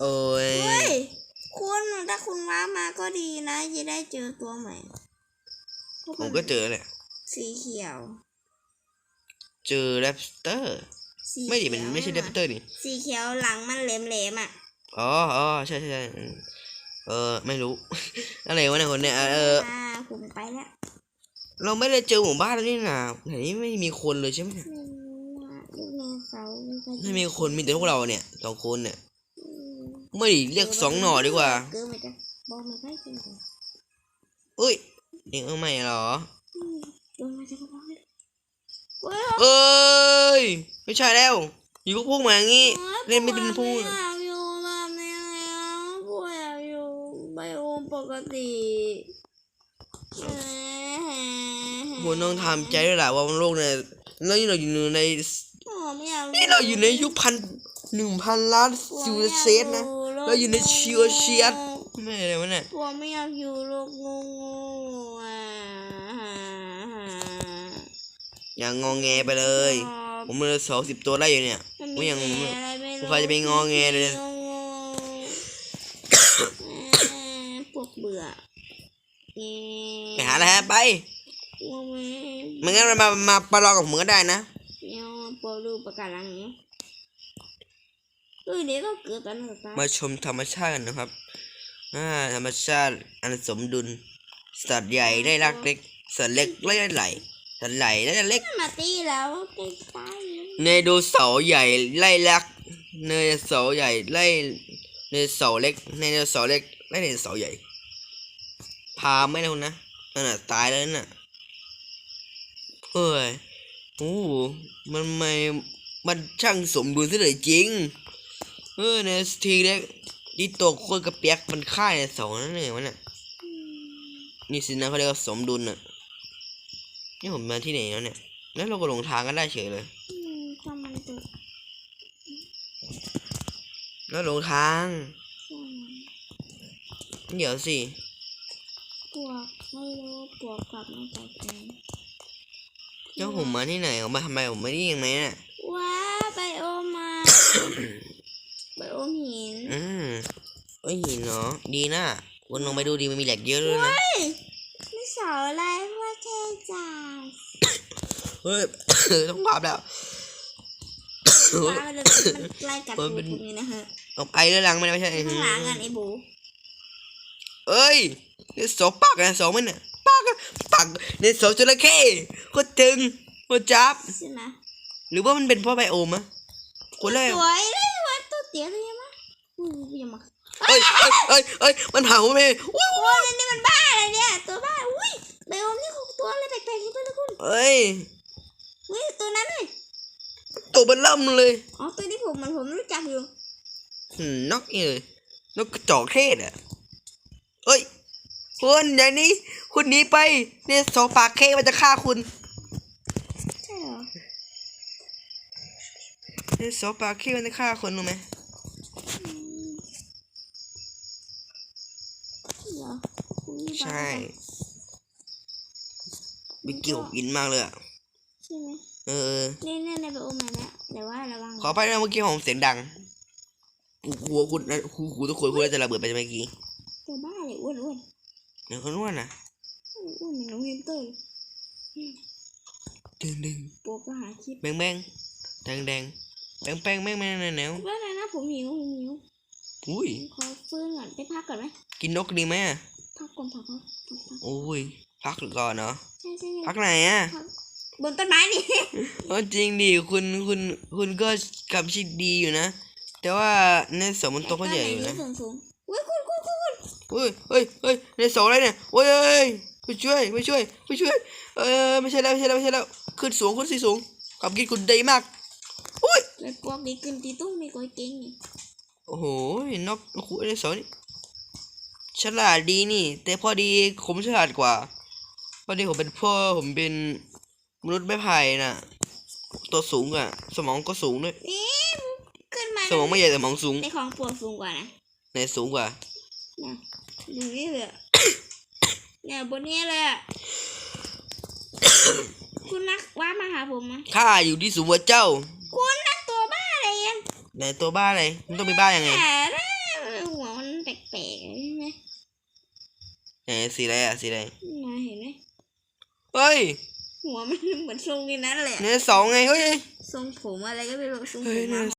โอ้ย เฮ้ย คุณถ้าคุณว้ามาก็ดีนะ จะได้เจอตัวใหม่ผมก็เจอแหละ สีเขียว เจอแรปสเตอร์ สีไม่ดิมันไม่ใช่แรปสเตอร์นี่ สีเขียวหลังมันแหลมๆอะ อ๋ออ๋อใช่ใช่ใช่อืมเออ ไม่รู้ อะไรวะเนี่ยคนเนี่ย เอออ่าผมไปแล้ว เราไม่ได้เจอหมู่บ้านแล้วนี่นะไหนไม่มีคนเลยใช่ไหมเนี่ยไม่รู้อะลูกแมวเสาไม่ค่อยไม่มีคนมีแต่พวกเราเนี่ยสองคนเนี่ยอืม ไม่ดิเรียกสองหน่อดีกว่าเกินไปจ้ะบอกไม่ค่อยจริงจังเอ้ยเองเอาใหม่เหรออืมโดนมาจะก็บอกเลยเว้ยเอ้ย ไม่ใช่แล้ว อยู่กับพวกมาอย่างงี้ เล่นไม่เป็นพวกไม่อยากอยู่แบบนี้แล้วกูอยากอยู่ไบโอมปกติควรต้องทำใจด้วยแหละว่าโลกเนี่ยแล้วนี่เราอยู่ในอ๋อไม่อยากนี่เราอยู่ในยุคพันหนึ่งพันล้านซิวเซนนะ เราอยู่ในเชียวเชียสไม่อะไรวะเนี่ยตัวไม่อยากอยู่โลกงูงูอะอย่างงองแงไปเลย ผมเลยสองสิบตัวได้อยู่เนี่ยมันผมมียังอะไรไม่ผมรู้ใครจะไปงอแงเลยงูงูเอ่อพวกเบื่อเอ๊ะไปหาอะไรฮะไปงูไม่ไม่งั้นเรามามาประลองกับผมก็ได้นะเนี่ยปอดูประกาศหลังนี้เฮ้ย เดี๋ยวก็เกิดตอนหัวตามาชมธรรมชาติกันนะครับอ่าธรรมชาติอันสมดุล สัตว์ใหญ่ได้รักเล็ก สัตว์เล็กไล่ไหล สัตว์ใหญ่ได้เล็ก มาตีแล้วใกล้ตายเนโดเสาร์ใหญ่ไล่ลัก เนโดเสาร์ใหญ่ไล่เนโดเสาร์เล็ก เนโดเสาร์เล็กไล่เนโดเสาร์ใหญ่ พาไม่ได้คุณนะนั่นน่ะตายแล้วน่ะเฮ้ยโอ้โหมันไม่มันช่างสมดุลซะเลยจริง เออในทีเล็กที่ตัวโคตรกระเปียกมันฆ่าในเสานั่นเองวะเนี่ยนี่สินะเขาเรียกว่าสมดุลน่ะนี่ผมมาที่ไหนแล้วเนี่ย แล้วเราก็หลงทางกันได้เฉยเลยอืมทำมันตัวแล้วหลงทาง เดี๋ยวสิปวกไม่รู้ปวกกลับมาจากไหนแล้วผมมาที่ไหนผมมาทำไมผมไม่ได้ยังไงเนี่ยว้าไบโอมมาไบโอมหิน อืม เอ้ยหินเนาะดีนะวนลงไปดูดีมันมีแหลกเยอะด้วยนะเฮ้ยไม่เสาอะไรว่าเท่จังเฮ้ยต้องภาพแล้วป้ามันเลยมันไล่กัดเฮ้ตัยวเป็นผมนี่นะฮะเอาไปเรื่องหลังไม่ใช่ข้างหลังกันไอ้บูเอ้ยเนี่ยโสปากนะโสมันเนี่ยปากอะปากเนี่ยโสจระเข้โคตรตึงโคตรจับใช่ไหมหรือว่ามันเป็นเพราะไบโอมอะคนแรกสวยเลยว่าตัวเตี้ยเลยมั้ย อุ้ยอย่ามาเอ้ยเอ้ยเอ้ยเอ้ยมันเผาไม่อุ้ยโอ้ยนี่มันบ้าอะไรเนี่ยตัวบ้าอุ้ยไบโอมนี่ของตัวอะไรแปลกๆนี่เพื่อนคุณเอ้ยอุ้ยตัวนั้นเลยตัวมันล่ำเลยอ๋อตัวที่ผมมันผมรู้จักอยู่หืมนกนี่เลยนกกระจอกเทศอะเอ้ยคุณอย่างนี้ คุณหนีไปเนี่ยสองปากเค้มันจะฆ่าคุณใช่เหรอเนี่ยสองปากเค้มันจะฆ่าคุณรู้ไหม อืมเหรอคุณมีบ้า ใช่เหรอบิกกี้หกอินมากเลยอะใช่ไหมเออนี่เนี่ยในไบโอมมาแล้วแต่ว่าระวังขอไปนะเมื่อกี้ผมเสียงดังหัวคุณหูหูทุกคนคุณจะระเบิดไปเมื่อกี้ตัวบ้าเลยอ้วนอ้วนเดี๋ยวคุณว่านะอ้วนเหมือนน้องเฮนเตอร์เลยดึงดึงโปกก็หาคลิปแบงแบงแดงแดงแบงแบงแบงแบงแนวแนวว่าอะไรนะผมหิวผมหิวอุ้ยขอฟื้นก่อนไปพักก่อนไหมกินนกดีไหมอะ พักก่อนพักก่อนพักพักโอ้ยพักก่อนเนาะใช่ใช่ใช่พักไหนอะพักบนต้นไม้นี่เออจริงดิคุณคุณคุณก็กำชิดดีอยู่นะ แต่ว่าในสมมันโตก็ใหญ่อยู่นะสูงสูงอุ้ยคุณคุณคุณคุณเฮ้ยเฮ้ยเฮ้ยในสองอะไรเนี่ยโอ้ยเอ้ยไปช่วยไปช่วยไปช่วย เออไม่ใช่แล้วไม่ใช่แล้วไม่ใช่แล้วขึ้นสูงขึ้นสีสูงความคิดคุณดีมากอุ้ยเลยพวกนี้กินตีตุ้งมีก้อยเก่งนี่โอ้โหนกโอ้โหในสองนี่ ฉลาดดีนี่ แต่พอดีผมฉลาดกว่า พอดีผมเป็นพ่อผมเป็นมนุษย์ไม้ไผ่น่ะ ตัวสูงอะ สมองก็สูงด้วย นี่ขึ้นมาสมองไม่ใหญ่แต่สมองสูงในของปวดสูงกว่านะในสูงกว่าเนี่ยดูนี่เลยอะ เนี่ยบนนี้เลยอะคุณนักว่ามาหาผมไหมข้าอยู่ที่สูงกว่าเจ้าคุณนักตัวบ้าอะไรยังในตัวบ้าอะไรมันต้องมีบ้ายังไง แหม ปลกๆใช่ไหม ไหนสีอะไรอะสีอะไรนายเห็นไหมเฮ้ย หัวมันเหมือนทรงในนั้นแหละไดโนเสาร์ไงเฮ้ย ทรงผมอะไรก็ไม่รู้ทรงผเฮ้ยมไดมาโน